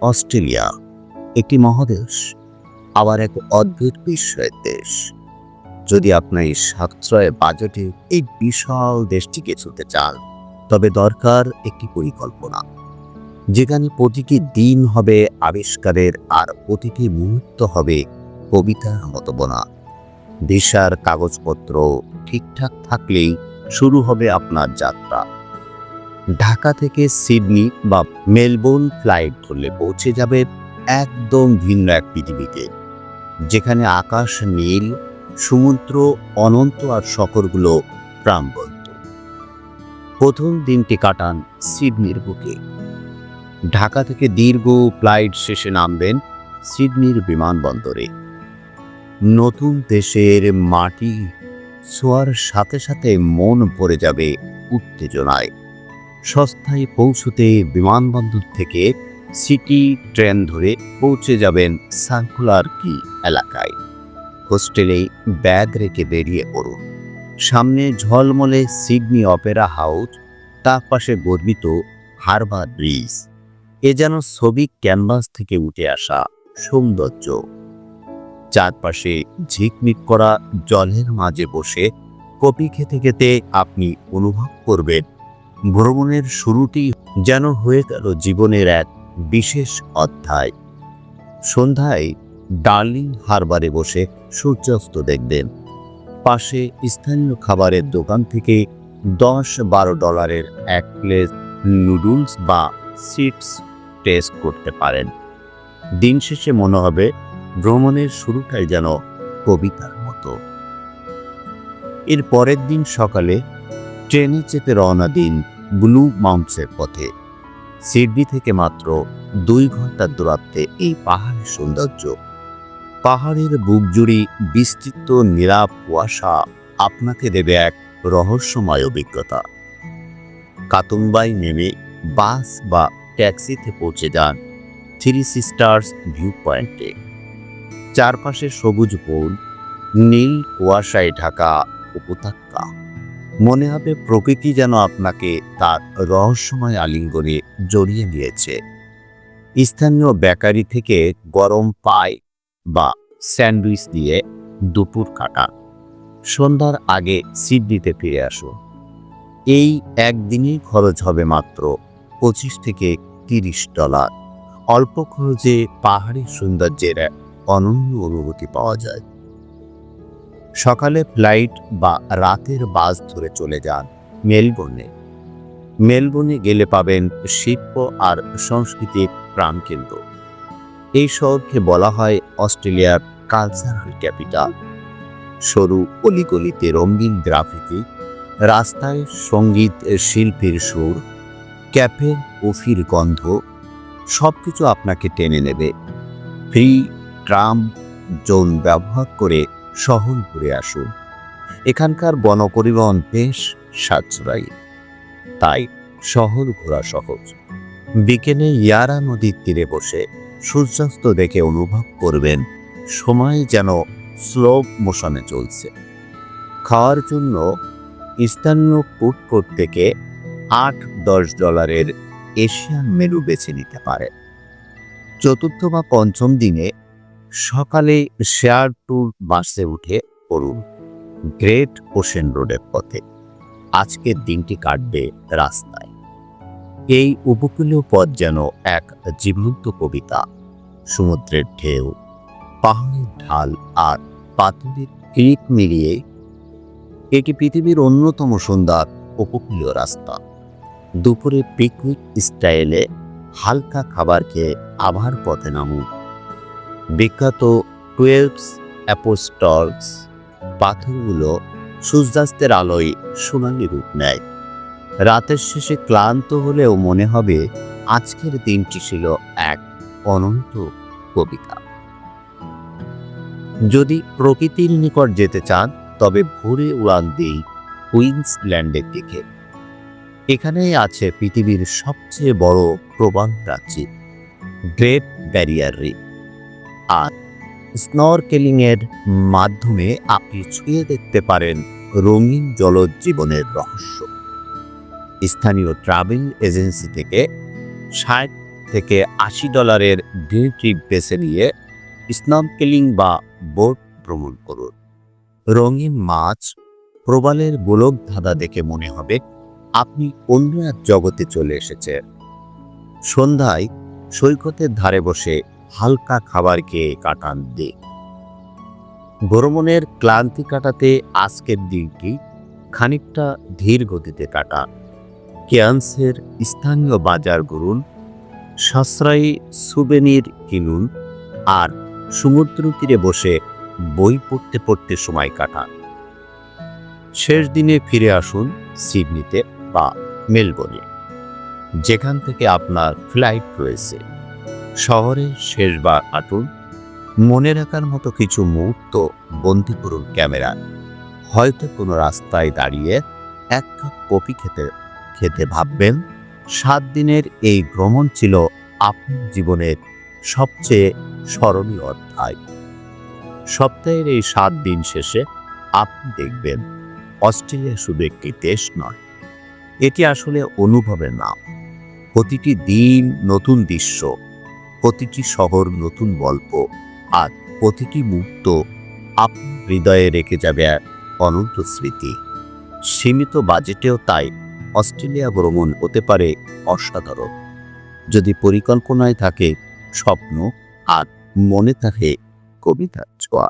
Australia, একটি মহাদেশ, আবার এক অদ্ভুত বিশ্বের দেশ। যদি আপনার এই সাশ্রয় বাজেটে এই বিশাল দেশটিকে ছুতে চান, তবে দরকার একটি পরিকল্পনা। যেখানে প্রতিটি দিন হবে আবিষ্কারের আর প্রতিটি মুহূর্ত হবে কবিতার মতো বোনা। ভিসার কাগজপত্র ঠিকঠাক থাকলেই শুরু হবে আপনার যাত্রা। ঢাকা থেকে সিডনি বা মেলবোর্ন ফ্লাইট ধরলে পৌঁছে যাবে একদম ভিন্ন এক পৃথিবীতে, যেখানে আকাশ নীল, সমুদ্র অনন্ত আর শকরগুলো প্রাণবন্ত। প্রথম দিনটি কাটান সিডনির বুকে। ঢাকা থেকে দীর্ঘ ফ্লাইট শেষে নামবেন সিডনির বিমানবন্দরে। নতুন দেশের মাটি ছোঁয়ার সাথে সাথে মন ভরে যাবে উত্তেজনায়। সস্তায় পৌঁছতে বিমানবন্দর থেকে সিটি ট্রেন ধরে পৌঁছে যাবেন সার্কুলার কি এলাকায়। হোস্টেলে ব্যাগ রেখে বেরিয়ে পড়ুন। সামনে ঝলমলে সিডনি অপেরা হাউস, তার পাশে গর্বিত হারবার ব্রিজ। এ যেন ছবি ক্যানভাস থেকে উঠে আসা সৌন্দর্য। চারপাশে ঝিকমিক করা জলের মাঝে বসে কপি খেতে খেতে আপনি অনুভব করবেন ভ্রমণের শুরুটি যেন হয়ে গেল জীবনের এক বিশেষ অধ্যায়। সন্ধ্যায় ডার্লিং হারবারে বসে সূর্যাস্ত দেখবেন। পাশে স্থানীয় খাবারের দোকান থেকে দশ বারো ডলারের এক প্লেট নুডলস বা চিপস টেস্ট করতে পারেন। দিন শেষে মনে হবে ভ্রমণের শুরুটাই যেন কবিতার মতো। এর পরের দিন সকালে ট্রেনে চেপে রওনা দিন ব্লু মাউন্টসের পথে। সিডনি থেকে মাত্র দুই ঘণ্টার দূরত্বে এই পাহাড়ের সৌন্দর্য। পাহাড়ের বুক জুড়ে বিস্তৃত, নীলাভ কুয়াশা আপনাকে দেবে এক রহস্যময় অভিজ্ঞতা। কাতুম্বাই নেমে বাস বা ট্যাক্সিতে পৌঁছে যান থ্রি সিস্টার্স ভিউ পয়েন্টে চারপাশে সবুজ বন, নীল কুয়াশায় ঢাকা উপত্যকা। মনে হবে প্রকৃতি যেন আপনাকে তার রহস্যময় আলিঙ্গনে জড়িয়ে নিয়েছে। স্থানীয় বেকারি থেকে গরম পাই বা স্যান্ডউইচ দিয়ে দুপুর কাটান সন্ধ্যার আগে সিডনিতে ফিরে আসুন এই একদিনই খরচ হবে মাত্র পঁচিশ থেকে তিরিশ ডলার। অল্প খরচে পাহাড়ি সৌন্দর্যের অনন্য অনুভূতি পাওয়া যায়। সকালে ফ্লাইট বা রাতের বাস ধরে চলে যান মেলবোর্নে। মেলবোর্নে গেলে পাবেন শিল্প আর সংস্কৃতির প্রাণকেন্দ্র। এই শহরকে বলা হয় অস্ট্রেলিয়ার কালচারাল ক্যাপিটাল। সরু, অলিগলিতে রঙিন গ্রাফিতি, রাস্তায় সংগীত শিল্পের সুর, ক্যাফে, কফির গন্ধ সব কিছু আপনাকে টেনে নেবে। ফ্রি, ট্রাম, জোন ব্যবহার করে শহর ঘুরে আসুন। এখানকার গণপরিবহন বেশ সাশ্রয়ী। তাই শহর ঘোরা সহজ। বিকেলে ইয়ারা নদীর তীরে বসে সূর্যাস্ত দেখে অনুভব করবেন সময় যেন স্লো মোশনে চলছে। খাওয়ার জন্য স্থানীয় ফুড থেকে আট দশ ডলারের এশিয়ান মেনু বেছে নিতে পারে। চতুর্থ বা পঞ্চম দিনে সকালে শেয়ার ট্যুর বাসে উঠে পড়ুন গ্রেট ওশেন রোডের পথে। আজকের দিনটি কাটবে রাস্তায়। এই উপকূলীয় পথ যেন এক জীবন্ত কবিতা, সমুদ্রের ঢেউ, পাহাড়ের ঢাল আর পাথরের ক্রিক মিলিয়ে এটি পৃথিবীর অন্যতম সুন্দর উপকূলীয় রাস্তা। দুপুরে পিকনিক স্টাইলে হালকা খাবার খেয়ে আবার পথে নামুন। বিখ্যাত টুয়েলভস অ্যাপোস্টলস পাথরগুলো সূর্যাস্তের আলোয় সোনালি রূপ নেয়। রাতের শেষে ক্লান্ত হলেও মনে হবে আজকের দিনটি ছিল এক অনন্ত কবিতা। যদি প্রকৃতির নিকট যেতে চান, তবে ভোরে উড়ান দিই কুইন্সল্যান্ডের দিকে। এখানেই আছে পৃথিবীর সবচেয়ে বড় প্রবাল প্রাচীর, গ্রেট ব্যারিয়ার রিফ আর স্নরকেলিং এর মাধ্যমে আপনি ছুঁয়ে দেখতে পারেন রঙিন জলজীবনের রহস্য। স্থানীয় ট্রাভেল এজেন্সি থেকে ষাট থেকে আশি ডলারের ডে ট্রিপ বেছে নিয়ে স্নর্কেলিং বা বোট ভ্রমণ করুন। রঙিন মাছ, প্রবালের গোলক ধাঁধা দেখে মনে হবে আপনি অন্য এক জগতে চলে এসেছেন। সন্ধ্যায় সৈকতের ধারে বসে হালকা খাবার খেয়ে কাটান দিক ভ্রমণের ক্লান্তি কাটাতে আজকের দিনটি খানিকটা ধীর গতিতে কাটান কেয়ান্সের স্থানীয় বাজার ঘুরুন সাশ্রয়ী সুবেনির কিনুন আর সমুদ্র তীরে বসে বই পড়তে পড়তে সময় কাটান। শেষ দিনে ফিরে আসুন সিডনিতে বা মেলবোর্নে, যেখান থেকে আপনার ফ্লাইট রয়েছে। শহরে শেষবার কাটুন মনে রাখার মতো কিছু মুহূর্ত বন্দি করুন ক্যামেরা হয়তো কোনো রাস্তায় দাঁড়িয়ে এক কাপ কপি খেতে খেতে ভাববেন, সাত দিনের এই ভ্রমণ ছিল আপনার জীবনের সবচেয়ে স্মরণীয় অধ্যায়। সপ্তাহের এই সাত দিন শেষে আপনি দেখবেন, অস্ট্রেলিয়া শুধু একটি দেশ নয়, এটি আসলে অনুভবের নাম। প্রতিটি দিন নতুন দৃশ্য প্রতিটি শহর নতুন গল্প আর প্রতিটি মুক্ত আপ হৃদয়ে রেখে যাবে এক অনন্ত স্মৃতি। সীমিত বাজেটেও তাই অস্ট্রেলিয়া ভ্রমণ হতে পারে অসাধারণ। যদি পরিকল্পনায় থাকে স্বপ্ন আর মনে থাকে কবিতার ছোঁয়া।